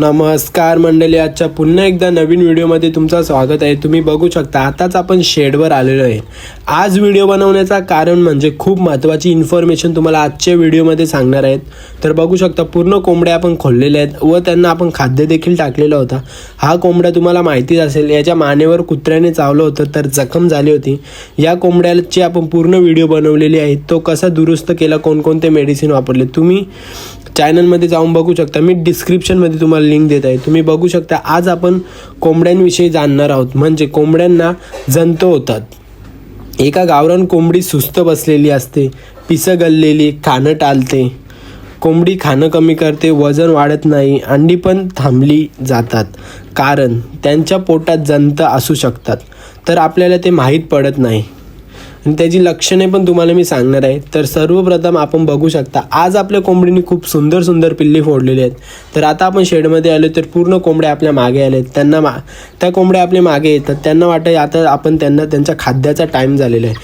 नमस्कार मंडळी आजच्या पुन्हा एकदा नवीन व्हिडिओमध्ये तुमचं स्वागत आहे. तुम्ही बघू शकता आताच आपण शेडवर आलेलो आहे. आज व्हिडिओ बनवण्याचा कारण म्हणजे खूप महत्त्वाची इन्फॉर्मेशन तुम्हाला आजच्या व्हिडिओमध्ये सांगणार आहेत. तर बघू शकता पूर्ण कोंबड्या आपण खोललेल्या आहेत व त्यांना आपण खाद्य देखील टाकलेला होता. हा कोंबडा तुम्हाला माहितीच असेल याच्या मानेवर कुत्र्याने चावलं होतं तर जखम झाली होती. या कोंबड्याची आपण पूर्ण व्हिडिओ बनवलेली आहे. तो कसा दुरुस्त केला कोणकोणते मेडिसिन वापरले तुम्ही चॅनलमध्ये जाऊन बघू शकता. मी डिस्क्रिप्शनमध्ये तुम्हाला लिंक देत आहे. तुम्ही बघू शकता आज आपण कोंबड्यांविषयी जाणणार आहोत. म्हणजे कोंबड्यांना जंत होतात. एका गावरान कोंबडी सुस्त बसलेली असते पिसं गललेली खाणं टाळते कोंबडी खाणं कमी करते वजन वाढत नाही अंडी पण थांबली जातात. कारण त्यांच्या पोटात जंत असू शकतात. तर आपल्याला ते माहीत पडत नाही. आणि त्याची लक्षणे पण तुम्हाला मी सांगणार आहे. तर सर्वप्रथम आपण बघू शकता आज आपल्या कोंबडीने खूप सुंदर सुंदर पिल्ली फोडलेली आहेत. तर आता आपण शेडमध्ये आलो तर पूर्ण कोंबड्या आपल्या मागे आले आहेत त्यांना मा त्या कोंबड्या आपल्या मागे येतात. त्यांना वाटतं आता आपण त्यांना त्यांच्या खाद्याचा टाईम झालेला आहे.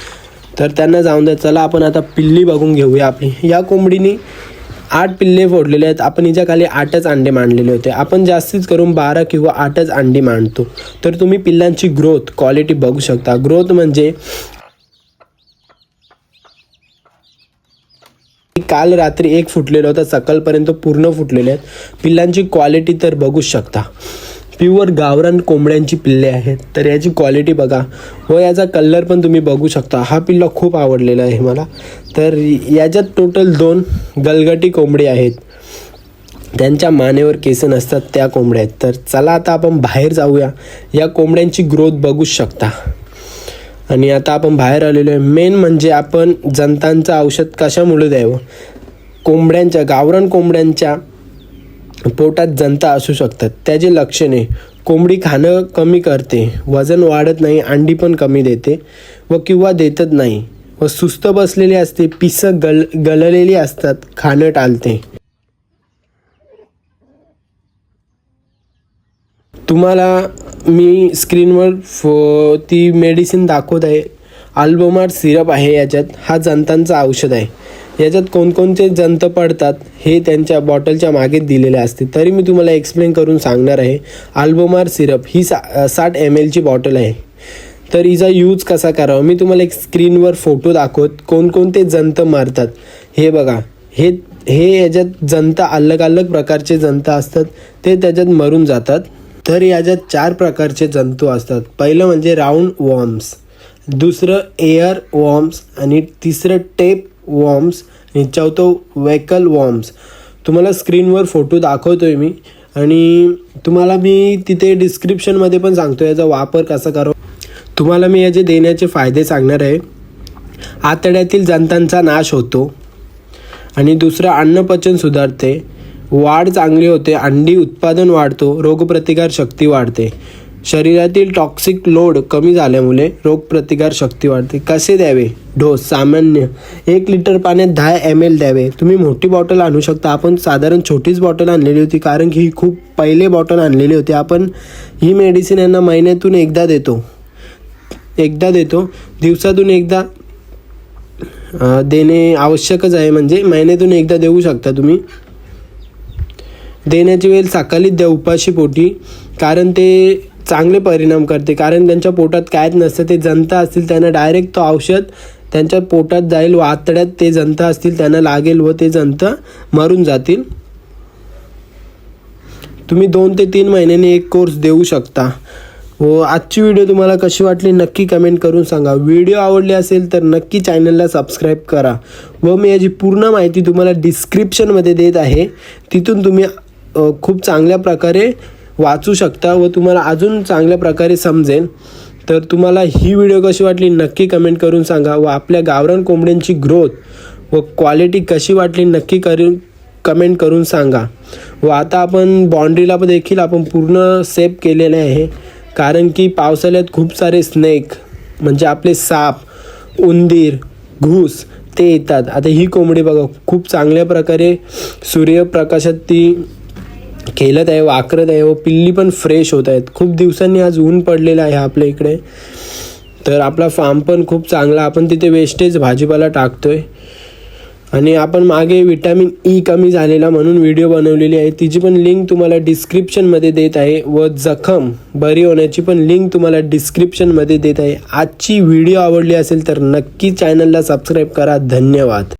तर त्यांना जाऊन द्या. चला आपण आता पिल्ली बघून घेऊया आपली. या कोंबडीने आठ पिल्ले फोडलेले आहेत. आपण हिच्या खाली आठच अंडे मांडलेले होते. आपण जास्तीत करून बारा किंवा आठच अंडी मांडतो. तर तुम्ही पिल्लांची ग्रोथ क्वालिटी बघू शकता. ग्रोथ म्हणजे काल रात्री एक फुटलेलं होतं सकाळपर्यंत पूर्ण फुटलेले आहेत. पिल्लांची क्वालिटी तर बघूच शकता. प्युअर गावरान कोंबड्यांची पिल्ले आहेत. तर याची क्वालिटी बघा. व याचा कलर पण तुम्ही बघू शकता. हा पिल्ला खूप आवडलेला आहे मला. तर याच्यात टोटल दोन गलगटी कोंबडी आहेत. त्यांच्या मानेवर केस नसतात त्या कोंबड्या आहेत. तर चला आता आपण बाहेर जाऊया. या कोंबड्यांची ग्रोथ बघूच शकता. आणि आता आपण बाहेर आलेलो आहे. मेन म्हणजे आपण जनतांचं औषध कशामुळे द्यावं? कोंबड्यांच्या गावरान कोंबड्यांच्या पोटात जंता असू शकतात. त्याचे लक्षणे कोंबडी खाणं कमी करते वजन वाढत नाही अंडी पण कमी देते व किंवा देतच नाही व सुस्त बसलेली असते पिसं गल गललेली असतात खाणं टाळते तुम्हाला मी स्क्रीनवर फो ती मेडिसिन दाखवत आहे. अल्बोमार सिरप आहे याच्यात. हा जंतांचं औषध आहे. याच्यात कोणकोणते जंत पडतात हे त्यांच्या बॉटलच्या मागे दिलेले असते तरी मी तुम्हाला एक्सप्लेन करून सांगणार आहे. अल्बोमार सिरप ही सा साठ एम एलची बॉटल आहे. तर हिचा यूज कसा करावा? मी तुम्हाला एक स्क्रीनवर फोटो दाखवत कोणकोणते जंत मारतात. हे बघा. हे हे याच्यात जंत अलग अलग प्रकारचे जंत असतात. ते त्याच्यात मरून जातात. तर याच्यात चार प्रकारचे जंतू असतात. पहिलं म्हणजे राऊंड वॉर्म्स दुसरं एअर वॉर्म्स आणि तिसरं टेप वॉर्म्स आणि चौथं वेकल वॉर्म्स. तुम्हाला स्क्रीनवर फोटो दाखवतो आहे मी आणि तुम्हाला मी तिथे डिस्क्रिप्शनमध्ये पण सांगतो याचा वापर कसा करो तुम्हाला मी याचे देण्याचे फायदे सांगणार आहे. आतड्यातील जंतांचा नाश होतो आणि दुसरं अन्नपचन सुधारते. वाढ चांगली होते अंडी उत्पादन वाढतो रोगप्रतिकार शक्ती वाढते. शरीरातील टॉक्सिक लोड कमी झाल्यामुळे रोगप्रतिकार शक्ती वाढते. कसे द्यावे? डोस सामान्य. एक लिटर पाण्यात दहा एम एल द्यावे. तुम्ही मोठी बॉटल आणू शकता. आपण साधारण छोटीच बॉटल आणलेली होती कारण की ही खूप पहिले बॉटल आणलेली होती. आपण ही मेडिसिन यांना महिन्यातून एकदा देतो. एकदा देतो. दिवसातून एकदा देणे आवश्यकच आहे. म्हणजे महिन्यातून एकदा देऊ शकता तुम्ही. देण्याची वेळ सकाळीच द्या उपाशी पोटी. कारण ते चांगले परिणाम करते. कारण त्यांच्या पोटात कायच नसतं ते जनता असतील त्यांना डायरेक्ट तो औषध त्यांच्या पोटात जाईल व आतड्यात ते जनता असतील त्यांना लागेल व ते जनता मरून जातील. तुम्ही दोन ते तीन महिन्यांनी एक कोर्स देऊ शकता. व आजची व्हिडिओ तुम्हाला कशी वाटली नक्की कमेंट करून सांगा. व्हिडिओ आवडली असेल तर नक्की चॅनलला सबस्क्राईब करा. व मी याची पूर्ण माहिती तुम्हाला डिस्क्रिप्शनमध्ये देत आहे. तिथून तुम्ही खूप चांगल्या प्रकारे वाचू शकता व तुम्हाला अजून चांगल्या प्रकारे समजेल. तर तुम्हाला ही व्हिडिओ कशी वाटली नक्की कमेंट करून सांगा व आपल्या गावरान कोंबड्यांची ग्रोथ व क्वालिटी कशी वाटली नक्की करून कमेंट करून सांगा. व आता आपण बाँड्रीला पण देखील आपण पूर्ण सेफ केलेले आहे. कारण की पावसाळ्यात खूप सारे स्नेक म्हणजे आपले साप उंदीर घूस ते येतात. आता ही कोंबडी बघा खूप चांगल्या प्रकारे सूर्यप्रकाशात ती खेळत आहे वाकरत आहे व पिल्ली पण फ्रेश होत आहेत. खूप दिवसांनी आज ऊन पडलेलं आहे आपल्या इकडे. तर आपला फार्म पण खूप चांगला. आपण तिथे वेस्टेज भाजीपाला टाकतोय. आणि आपण मागे विटॅमिन ई e कमी झालेला म्हणून व्हिडिओ बनवलेली आहे. तिची पण लिंक तुम्हाला डिस्क्रिप्शनमध्ये देत आहे. व जखम बरी होण्याची पण लिंक तुम्हाला डिस्क्रिप्शनमध्ये देत आहे. आजची व्हिडिओ आवडली असेल तर नक्की चॅनलला सबस्क्राईब करा. धन्यवाद.